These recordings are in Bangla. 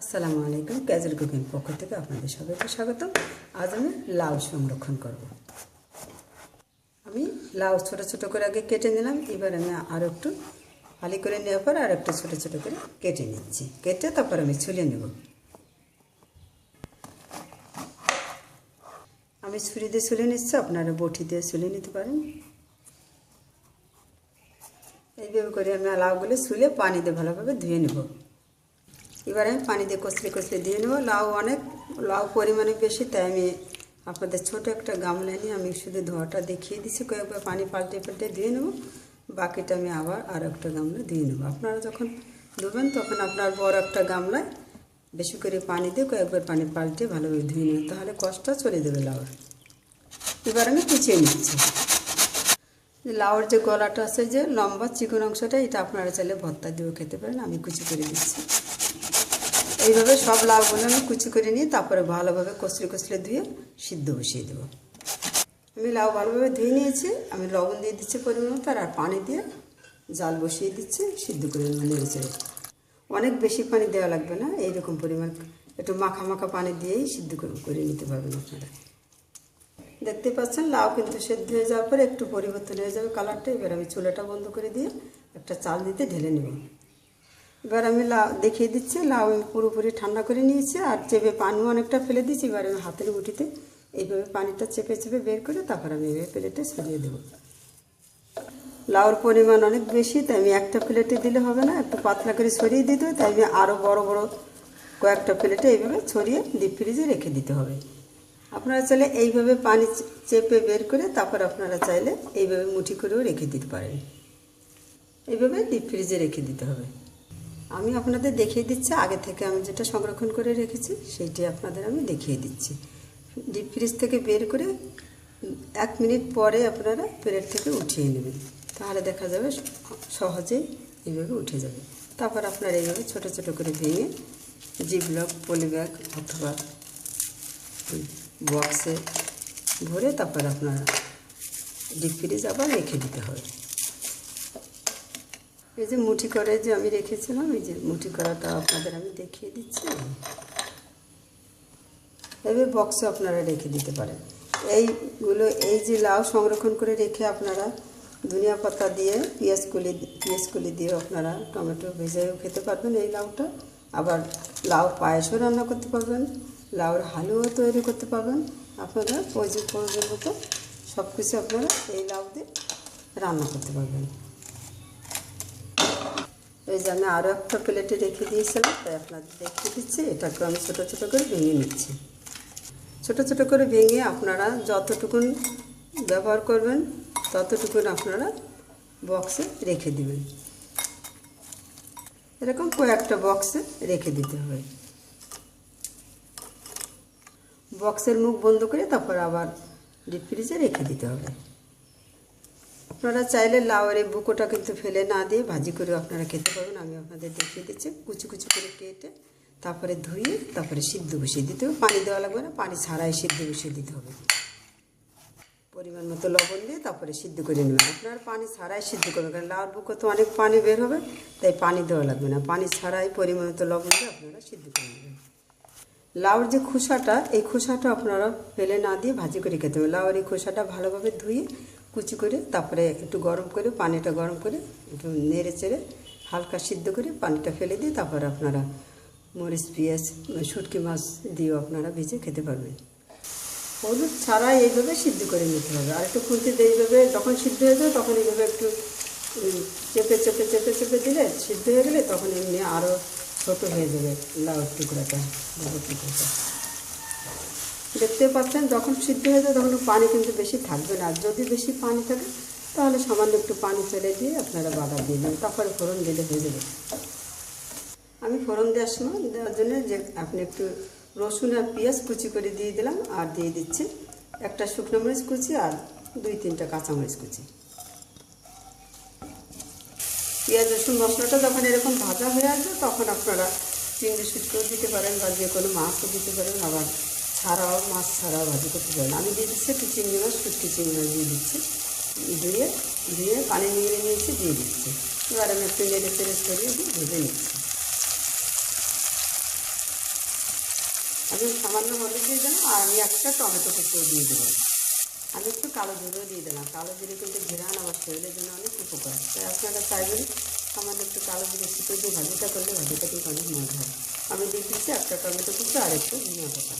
আসসালামু আলাইকুম ক্যাজুয়াল কুকিং পক্ষ থেকে আপনাদের সবাইকে স্বাগত আজ আমি লাউ সংরক্ষণ করব। আমি লাউ ছোট ছোট করে আগে কেটে নিলাম, এবার আমি আরও একটু ফালি করে নেওয়ার পর আর একটু ছোটো ছোটো করে কেটে নিচ্ছি। কেটে তারপর আমি ছুলে নেব। আমি ছুরি দিয়ে ছুলে নিচ্ছি, আপনারা বটি দিয়ে ছুলে নিতে পারেন। এইভাবে করে আমি লাউগুলো ছুলে পানি দিয়ে ভালোভাবে ধুয়ে নেব। এবার আমি পানি দিয়ে কচলে কচলে দিয়ে নেব। লাউ অনেক, লাউ পরিমাণে বেশি, তাই আমি আপনাদের ছোট একটা গামলা নিয়ে আমি শুধু ধোয়াটা দেখিয়ে দিচ্ছি। কয়েকবার পানি পাল্টে পাল্টে দিয়ে নেব। বাকিটা আমি আবার আর একটা গামলা দিয়ে নেব। আপনারা যখন ধুবেন, তখন আপনার বড় একটা গামলায় বেশি করে পানি দিয়ে কয়েকবার পানি পাল্টে ভালোভাবে ধুয়ে নেবেন। তাহলে কষ্ট চলে দেবে লাউ এবার আমি কুচিয়ে নিচ্ছি। লাউর যে গলাটা আছে যে লম্বা চিকন অংশটা, এটা আপনারা চাইলে ভর্তা দিয়েও খেতে পারেন। আমি কুচি করে দিচ্ছি। এইভাবে সব লাউগুলো আমি কুচি করে নিয়ে তারপরে ভালোভাবে কচলে কচলে ধুয়ে সিদ্ধ বসিয়ে দেবো। আমি লাউ ভালোভাবে ধুয়ে নিয়েছি, আমি লবণ দিয়ে দিচ্ছি পরিমাণ মতো আর পানি দিয়ে জাল বসিয়ে দিচ্ছি, সিদ্ধ করে চেড়ে অনেক বেশি পানি দেওয়া লাগবে না, এইরকম পরিমাণ একটু মাখা মাখা পানি দিয়েই সিদ্ধ করে নিতে পারবেন আপনারা। দেখতে পাচ্ছেন লাউ কিন্তু সেদ্ধ হয়ে যাওয়ার পরে একটু পরিবর্তন হয়ে যাবে কালারটা, এবার আমি চুলাটা বন্ধ করে দিয়ে একটা চাল দিতে ঢেলে নেব। এবার আমি লাউ, দেখিয়ে দিচ্ছি, লাউ আমি পুরোপুরি ঠান্ডা করে নিয়েছি আর চেপে পানিও অনেকটা ফেলে দিয়েছি, এবার আমি হাতের মুঠিতে এইভাবে পানিটা চেপে চেপে বের করে তারপর আমি এইভাবে প্লেটে সরিয়ে দেবো। লাউর পরিমাণ অনেক বেশি, তাই আমি একটা প্লেটে দিলে হবে না, একটু পাতলা করে ছড়িয়ে দিতে হবে তাই আমি আরও বড় বড় কয়েকটা প্লেটে এইভাবে ছড়িয়ে ডিপ ফ্রিজে রেখে দিতে হবে। আপনারা চাইলে এইভাবে পানি চেপে বের করে তারপর আপনারা চাইলে এইভাবে মুঠি করেও রেখে দিতে পারেন। এইভাবে ডিপ ফ্রিজে রেখে দিতে হবে। আমি আপনাদের দেখিয়ে দিচ্ছি, আগে থেকে আমি যেটা সংরক্ষণ করে রেখেছি সেইটি আপনাদের আমি দেখিয়ে দিচ্ছি। ডিপ ফ্রিজ থেকে বের করে এক মিনিট পরে আপনারা প্লেট থেকে উঠিয়ে নেবেন, তাহলে দেখা যাবে সহজেই এইভাবে উঠে যাবে। তারপর আপনারা এইভাবে ছোট ছোট করে ভেঙে জিপলক, পলিব্যাগ অথবা বক্সে ভরে তারপর আপনারা ডিপ ফ্রিজ আবার রেখে দিতে হবে। এই যে মুঠি করে যে আমি রেখেছিলাম, এই যে মুঠি করাটা আপনাদের আমি দেখিয়ে দিচ্ছি। এভাবে বক্সে আপনারা রেখে দিতে পারেন। এইগুলো, এই যে লাউ সংরক্ষণ করে রেখে আপনারা ধনিয়া পাতা দিয়ে, পেঁয়াজ কলি পেঁয়াজ কলি দিয়ে আপনারা টমেটো ভেজেও খেতে পারবেন এই লাউটা। আবার লাউ পায়েসও রান্না করতে পারবেন, লাউর হালুয়াও তৈরি করতে পারবেন। আপনারা প্রয়োজন প্রয়োজন মতো সব কিছু আপনারা এই লাউ দিয়ে রান্না করতে পারবেন। এই যে আমি আরও একটা প্লেটে রেখে দিয়েছিলাম, তাই আপনাদের দেখিয়ে দিচ্ছি। এটাকে আমি ছোটো ছোটো করে ভেঙে নিচ্ছি। ছোটো ছোটো করে ভেঙে আপনারা যতটুকুন ব্যবহার করবেন, ততটুকুন আপনারা বক্সে রেখে দিবেন। এরকম কয়েকটা বক্সে রেখে দিতে হবে। বক্সের মুখ বন্ধ করে তারপর আবার ডিপ ফ্রিজে রেখে দিতে হবে। আপনারা চাইলে লাউয়ের এই বুকোটা কিন্তু ফেলে না দিয়ে ভাজি করে আপনারা খেতে পারবেন। আমি আপনাদের দেখিয়ে দিচ্ছি। কুচি কুচি করে কেটে তারপরে ধুয়ে তারপরে সিদ্ধ বসিয়ে দিতে হবে। পানি দেওয়া লাগবে না। পানি ছাড়াই সিদ্ধ বসিয়ে দিতে হবে। পরিমাণ মতো লবণ দিয়ে তারপরে সিদ্ধ করে নেবেন। আপনার পানি ছাড়াই সিদ্ধ করবেন, কারণ লাউর বুকো তো অনেক পানি বের হবে, তাই পানি দেওয়া লাগবে না। পানি ছাড়াই পরিমাণ মতো লবণ দিয়ে আপনারা সিদ্ধ করে নেবেন। লাউর যে খোসাটা, এই খোসাটা আপনারা ফেলে না দিয়ে ভাজি করে খেতে হবে। লাউর এই খোসাটা ভালোভাবে ধুয়ে কুচি করে, তারপরে একটু গরম করে, পানিটা গরম করে, একটু নেড়ে চেড়ে হালকা সিদ্ধ করে পানিটা ফেলে দিয়ে তারপরে আপনারা মরিচ, পেঁয়াজ শুটকি মাছ দিয়েও আপনারা ভেজে খেতে পারবেন। হলুদ ছাড়া এইভাবে সিদ্ধ করে নিতে হবে। আর একটু খুঁজতে এইভাবে যখন সিদ্ধ হয়ে যাবে, তখন এইভাবে একটু চেপে চেপে চেপে চেপে দিলে সিদ্ধ হয়ে গেলে তখন এমনি আরও ছোটো হয়ে যাবে লাউ টুকরাটা লাউ টুকরাটা। দেখতে পাচ্ছেন, যখন সিদ্ধ হয়ে যায় তখন পানি কিন্তু বেশি থাকবে না। যদি বেশি পানি থাকে, তাহলে সামান্য একটু পানি ফেলে দিয়ে আপনারা বাদাম দিয়ে দেবেন তারপরে ফোড়ন দিলে হয়ে যাবে। আমি ফোড়ন দেওয়ার সময়, দেওয়ার জন্য যে আপনি একটু রসুন আর পেঁয়াজ কুচি করে দিয়ে দিলাম আর দিয়ে দিচ্ছি একটা শুকনো মরিচ কুচি আর দুই তিনটা কাঁচামরিচ কুচি। পেঁয়াজ, রসুন, মশলাটা যখন এরকম ভাজা হয়ে আসবে, তখন আপনারা চিংড়ি শুটকেও দিতে পারেন বা যে কোনো মাছও দিতে পারেন, আবার ছাড়াও মাছ ছাড়াও ভাজি করতে পারেন আমি দিয়ে দিচ্ছি একটু চিংড়ি মাছ, শুটকি চিংড়ি মাছ দিয়ে দিচ্ছি। ধুয়ে ধুয়ে পানি নিয়ে নিয়েছি, দিয়ে দিচ্ছি। এবার আমি একটু নেড়ে চেড়ে সরিয়ে দিয়ে ভেজে নিচ্ছি। আমি সামান্য হলুদ দিয়ে দিলাম, আর আমি একটা টমেটো কুচো দিয়ে দেবো আমি একটু কালো জিরেও দিয়ে দিলাম। কালো জিরে কিন্তু ঘেরান আমার শরীরের জন্য অনেক উপকার। তাই আপনারা চাইবেন সামান্য একটু কালো জিরে ছিটে দিয়ে ভাজিটা করলে ভাজিটা কিন্তু অনেক মজা হয়। আমি দিচ্ছি একটা টমেটো কুচো, আর একটু ধনিয়া পাতা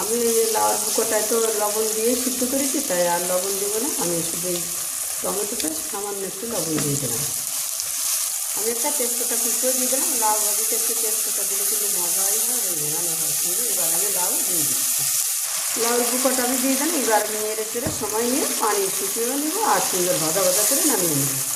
আমি লাউ বুকোটায় তো লবণ দিয়ে সিদ্ধ করেছি, তাই আর লবণ দেবো না। আমি শুধু টমেটোটা সামান্য একটু লবণ দিয়ে দিলাম আমি একটা তেজপাতা কুচিও দিয়ে দিলাম। লাউ ভাজিতে একটু তেজপাতা দিলে কিন্তু মজা হয় ওই ঘোরানো হয় সুন্দর এবার আমি লাউ দিয়ে দিচ্ছি। লাউর বুকোটা আমি দিয়ে দিলাম, এবার নেড়ে চেড়ে সময় নিয়ে পানি শুকিয়ে নেব, আর সুন্দর ভাজা ভাজা করে নামিয়ে নেব।